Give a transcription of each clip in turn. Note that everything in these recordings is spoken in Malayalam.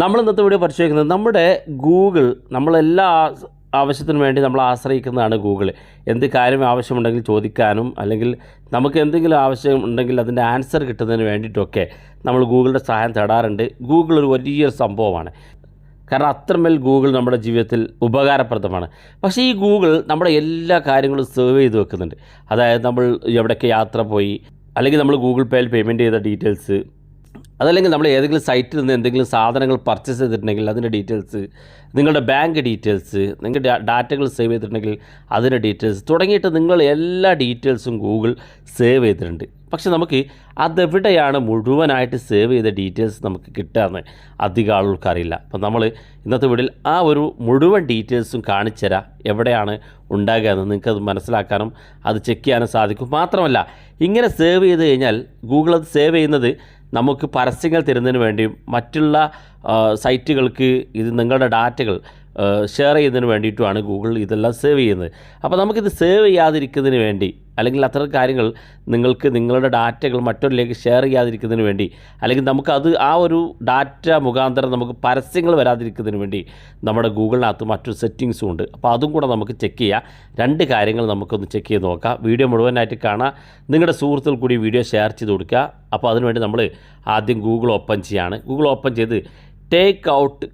നമ്മൾ ഇന്നത്തെ വീഡിയോ പരിശോധിക്കുന്നത് നമ്മുടെ ഗൂഗിൾ നമ്മളെല്ലാ ആവശ്യത്തിനു വേണ്ടി നമ്മൾ ആശ്രയിക്കുന്നതാണ് ഗൂഗിൾ എന്ത് കാര്യം ആവശ്യമുണ്ടെങ്കിൽ ചോദിക്കാനും അല്ലെങ്കിൽ നമുക്ക് എന്തെങ്കിലും ആവശ്യം ഉണ്ടെങ്കിൽ അതിന്റെ ആൻസർ കിട്ടുന്നതിന് വേണ്ടിയിട്ടൊക്കെ നമ്മൾ ഗൂഗിളിന്റെ സഹായം തേടാറുണ്ട്. ഗൂഗിൾ ഒരു വലിയൊരു സംഭവമാണ്. കാരണം അത്രമേൽ ഗൂഗിൾ നമ്മുടെ ജീവിതത്തിൽ ഉപകാരപ്രദമാണ്. പക്ഷേ ഈ ഗൂഗിൾ നമ്മുടെ എല്ലാ കാര്യങ്ങളും സേവ് ചെയ്ത് വെക്കുന്നുണ്ട്. അതായത് നമ്മൾ എവിടെയൊക്കെ യാത്ര പോയി അല്ലെങ്കിൽ നമ്മൾ ഗൂഗിൾ പേയിൽ പേയ്മെന്റ് ചെയ്ത ഡീറ്റെയിൽസ് അതല്ലെങ്കിൽ നമ്മൾ ഏതെങ്കിലും സൈറ്റിൽ നിന്ന് എന്തെങ്കിലും സാധനങ്ങൾ പർച്ചേസ് ചെയ്തിട്ടുണ്ടെങ്കിൽ അതിന്റെ ഡീറ്റെയിൽസ് നിങ്ങളുടെ ബാങ്ക് ഡീറ്റെയിൽസ് നിങ്ങളുടെ ഡാറ്റകൾ സേവ് ചെയ്തിട്ടുണ്ടെങ്കിൽ അതിന്റെ ഡീറ്റെയിൽസ് തുടങ്ങിയിട്ട് നിങ്ങൾ എല്ലാ ഡീറ്റെയിൽസും ഗൂഗിൾ സേവ് ചെയ്തിട്ടുണ്ട്. പക്ഷെ നമുക്ക് അതെവിടെയാണ് മുഴുവനായിട്ട് സേവ് ചെയ്ത ഡീറ്റെയിൽസ് നമുക്ക് കിട്ടുകയെന്ന് അധികം ആളുകൾക്കറിയില്ല അപ്പം നമ്മൾ ഇന്നത്തെ വീഡിയോയിൽ ആ ഒരു മുഴുവൻ ഡീറ്റെയിൽസും കാണിച്ചു തരാം. എവിടെയാണ് ഉണ്ടാകുക എന്ന് നിങ്ങൾക്കത് മനസ്സിലാക്കാനും അത് ചെക്ക് ചെയ്യാനും സാധിക്കും. മാത്രമല്ല ഇങ്ങനെ സേവ് ചെയ്ത് കഴിഞ്ഞാൽ ഗൂഗിൾ അത് സേവ് ചെയ്യുന്നത് നമുക്ക് പരസ്യങ്ങൾ തരുന്നതിന് വേണ്ടിയും മറ്റുള്ള സൈറ്റുകൾക്ക് ഇത് നിങ്ങളുടെ ഡാറ്റകൾ ഷെയർ ചെയ്യുന്നതിന് വേണ്ടിയിട്ടുമാണ് ഗൂഗിൾ ഇതെല്ലാം സേവ് ചെയ്യുന്നത്. അപ്പോൾ നമുക്കിത് സേവ് ചെയ്യാതിരിക്കുന്നതിന് വേണ്ടി അല്ലെങ്കിൽ അത്തരം കാര്യങ്ങൾ നിങ്ങൾക്ക് നിങ്ങളുടെ ഡാറ്റകൾ മറ്റൊരിലേക്ക് ഷെയർ ചെയ്യാതിരിക്കുന്നതിന് വേണ്ടി അല്ലെങ്കിൽ നമുക്ക് അത് ആ ഒരു ഡാറ്റ മുഖാന്തരം നമുക്ക് പരസ്യങ്ങൾ വരാതിരിക്കുന്നതിന് വേണ്ടി നമ്മുടെ ഗൂഗിളിനകത്ത് മറ്റൊരു സെറ്റിങ്സും ഉണ്ട്. അപ്പോൾ അതും കൂടെ നമുക്ക് ചെക്ക് ചെയ്യാം. രണ്ട് കാര്യങ്ങൾ നമുക്കൊന്ന് ചെക്ക് ചെയ്ത് നോക്കാം. വീഡിയോ മുഴുവനായിട്ട് കാണാം. നിങ്ങളുടെ സുഹൃത്തുക്കൾ കൂടി വീഡിയോ ഷെയർ ചെയ്ത് കൊടുക്കുക. അപ്പോൾ അതിനുവേണ്ടി നമ്മൾ ആദ്യം ഗൂഗിൾ ഓപ്പൺ ചെയ്യാണ്. ഗൂഗിൾ ഓപ്പൺ ചെയ്ത് ടേക്ക് ഔട്ട്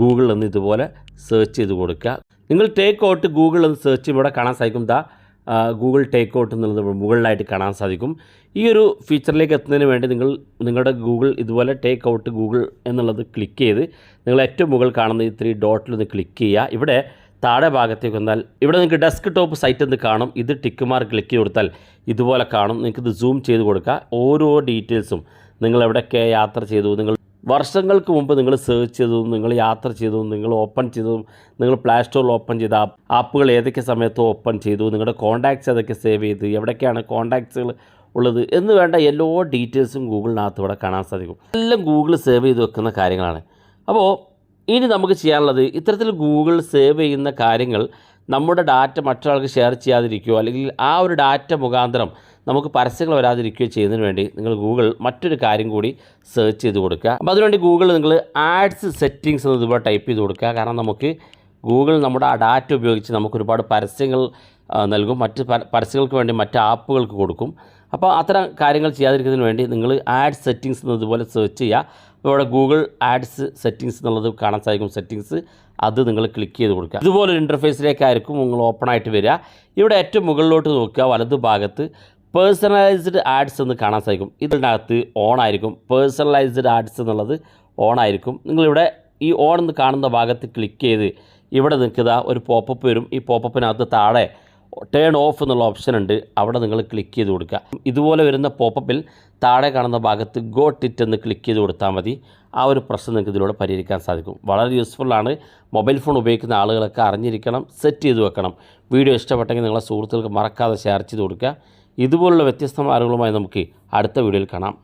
ഗൂഗിൾ എന്ന് ഇതുപോലെ സെർച്ച് ചെയ്ത് കൊടുക്കുക. നിങ്ങൾ ടേക്ക് ഔട്ട് ഗൂഗിൾ എന്ന് സെർച്ച് ഇവിടെ കാണാൻ സാധിക്കും. ദാ ഗൂഗിൾ ടേക്ക് ഔട്ട് എന്നുള്ളത് മുകളിലായിട്ട് കാണാൻ സാധിക്കും. ഈ ഒരു ഫീച്ചറിലേക്ക് എത്തുന്നതിന് വേണ്ടി നിങ്ങൾ നിങ്ങളുടെ ഗൂഗിൾ ഇതുപോലെ ടേക്ക് ഔട്ട് ഗൂഗിൾ എന്നുള്ളത് ക്ലിക്ക് ചെയ്ത് നിങ്ങൾ ഏറ്റവും മുകളിൽ കാണുന്ന ഈ ത്രീ ഡോട്ടിൽ ഒന്ന് ക്ലിക്ക് ചെയ്യുക. ഇവിടെ താഴെ ഭാഗത്തേക്ക് വന്നാൽ ഇവിടെ നിങ്ങൾക്ക് ഡെസ്ക് ടോപ്പ് സൈറ്റ് എന്ന് കാണും? ഇത് ടിക്ക് മാർക്ക് ക്ലിക്ക് ചെയ്ത് കൊടുത്താൽ ഇതുപോലെ കാണും. നിങ്ങൾക്ക് ഇത് സൂം ചെയ്ത് കൊടുക്കുക. ഓരോ ഡീറ്റെയിൽസും നിങ്ങൾ എവിടെയൊക്കെ യാത്ര ചെയ്തു നിങ്ങൾ വർഷങ്ങൾക്ക് മുമ്പ് നിങ്ങൾ സെർച്ച് ചെയ്തതും നിങ്ങൾ യാത്ര ചെയ്തതും നിങ്ങൾ ഓപ്പൺ ചെയ്തതും നിങ്ങൾ പ്ലേ സ്റ്റോറിൽ ഓപ്പൺ ചെയ്ത ആപ്പ് ആപ്പുകൾ ഏതൊക്കെ സമയത്ത് ഓപ്പൺ ചെയ്തു നിങ്ങളുടെ കോൺടാക്ട്സ് ഏതൊക്കെ സേവ് ചെയ്ത് എവിടേക്കാണ് കോൺടാക്ട്സുകൾ ഉള്ളത് എന്ന് വേണ്ട എല്ലാ ഡീറ്റെയിൽസും ഗൂഗിളിനകത്ത് ഇവിടെ കാണാൻ സാധിക്കും. എല്ലാം ഗൂഗിൾ സേവ് ചെയ്ത് വെക്കുന്ന കാര്യങ്ങളാണ്. അപ്പോൾ ഇനി നമുക്ക് ചെയ്യാനുള്ളത് ഇത്തരത്തിൽ ഗൂഗിൾ സേവ് ചെയ്യുന്ന കാര്യങ്ങൾ നമ്മുടെ ഡാറ്റ മറ്റൊരാൾക്ക് ഷെയർ ചെയ്യാതിരിക്കുകയോ അല്ലെങ്കിൽ ആ ഒരു ഡാറ്റ മുഖാന്തരം നമുക്ക് പരസ്യങ്ങൾ വരാതിരിക്കുകയോ ചെയ്യുന്നതിന് വേണ്ടി നിങ്ങൾ ഗൂഗിൾ മറ്റൊരു കാര്യം കൂടി സെർച്ച് ചെയ്ത് കൊടുക്കുക. അപ്പോൾ അതിനുവേണ്ടി ഗൂഗിൾ നിങ്ങൾ ആഡ്സ് സെറ്റിങ്സ് എന്നതുപോലെ ടൈപ്പ് ചെയ്ത് കൊടുക്കുക. കാരണം നമുക്ക് ഗൂഗിൾ നമ്മുടെ ആ ഡാറ്റ ഉപയോഗിച്ച് നമുക്ക് ഒരുപാട് പരസ്യങ്ങൾ നൽകും. മറ്റ് പര- പരസ്യങ്ങൾക്ക് വേണ്ടി മറ്റ് ആപ്പുകൾക്ക് കൊടുക്കും. അപ്പോൾ അത്തരം കാര്യങ്ങൾ ചെയ്യാതിരിക്കുന്നതിന് വേണ്ടി നിങ്ങൾ ആഡ് സെറ്റിങ്സ് എന്നതുപോലെ സെർച്ച് ചെയ്യുക. ഇവിടെ ഗൂഗിൾ ആഡ്സ് സെറ്റിങ്സ് എന്നുള്ളത് കാണാൻ സാധിക്കും. സെറ്റിങ്സ് അത് നിങ്ങൾ ക്ലിക്ക് ചെയ്ത് കൊടുക്കുക. ഇതുപോലൊരു ഇന്റർഫേസിലേക്കായിരിക്കും നിങ്ങൾ ഓപ്പൺ ആയിട്ട് വരിക. ഇവിടെ ഏറ്റവും മുകളിലോട്ട് നോക്കുക. വലതു ഭാഗത്ത് പേഴ്സണലൈസ്ഡ് ആഡ്സ് എന്ന് കാണാൻ സാധിക്കും. ഇതിനകത്ത് ഓൺ ആയിരിക്കും. പേഴ്സണലൈസ്ഡ് ആഡ്സ് എന്നുള്ളത് ഓൺ ആയിരിക്കും. നിങ്ങളിവിടെ ഈ ഓൺ എന്ന് കാണുന്ന ഭാഗത്ത് ക്ലിക്ക് ചെയ്ത് ഇവിടെ നിൽക്കുക ഒരു പോപ്പപ്പ് വരും. ഈ പോപ്പപ്പിനകത്ത് താഴെ ടേൺ ഓഫ് എന്നുള്ള ഓപ്ഷൻ ഉണ്ട്. അവിടെ നിങ്ങൾ ക്ലിക്ക് ചെയ്ത് കൊടുക്കുക. ഇതുപോലെ വരുന്ന പോപ്പപ്പിൽ താഴെ കാണുന്ന ഭാഗത്ത് ഗോ ടിറ്റ് എന്ന് ക്ലിക്ക് ചെയ്ത് കൊടുത്താൽ മതി. ആ ഒരു പ്രശ്നം നിങ്ങൾക്ക് ഇതിലൂടെ പരിഹരിക്കാൻ സാധിക്കും. വളരെ യൂസ്ഫുള്ളാണ് മൊബൈൽ ഫോൺ ഉപയോഗിക്കുന്ന ആളുകളൊക്കെ അറിഞ്ഞിരിക്കണം സെറ്റ് ചെയ്ത് വെക്കണം. വീഡിയോ ഇഷ്ടപ്പെട്ടെങ്കിൽ നിങ്ങളെ സുഹൃത്തുക്കൾക്ക് മറക്കാതെ ഷെയർ ചെയ്ത് കൊടുക്കുക. ഇതുപോലുള്ള വ്യത്യസ്തമായ അറിവുകളുമായി നമുക്ക് അടുത്ത വീഡിയോയിൽ കാണാം.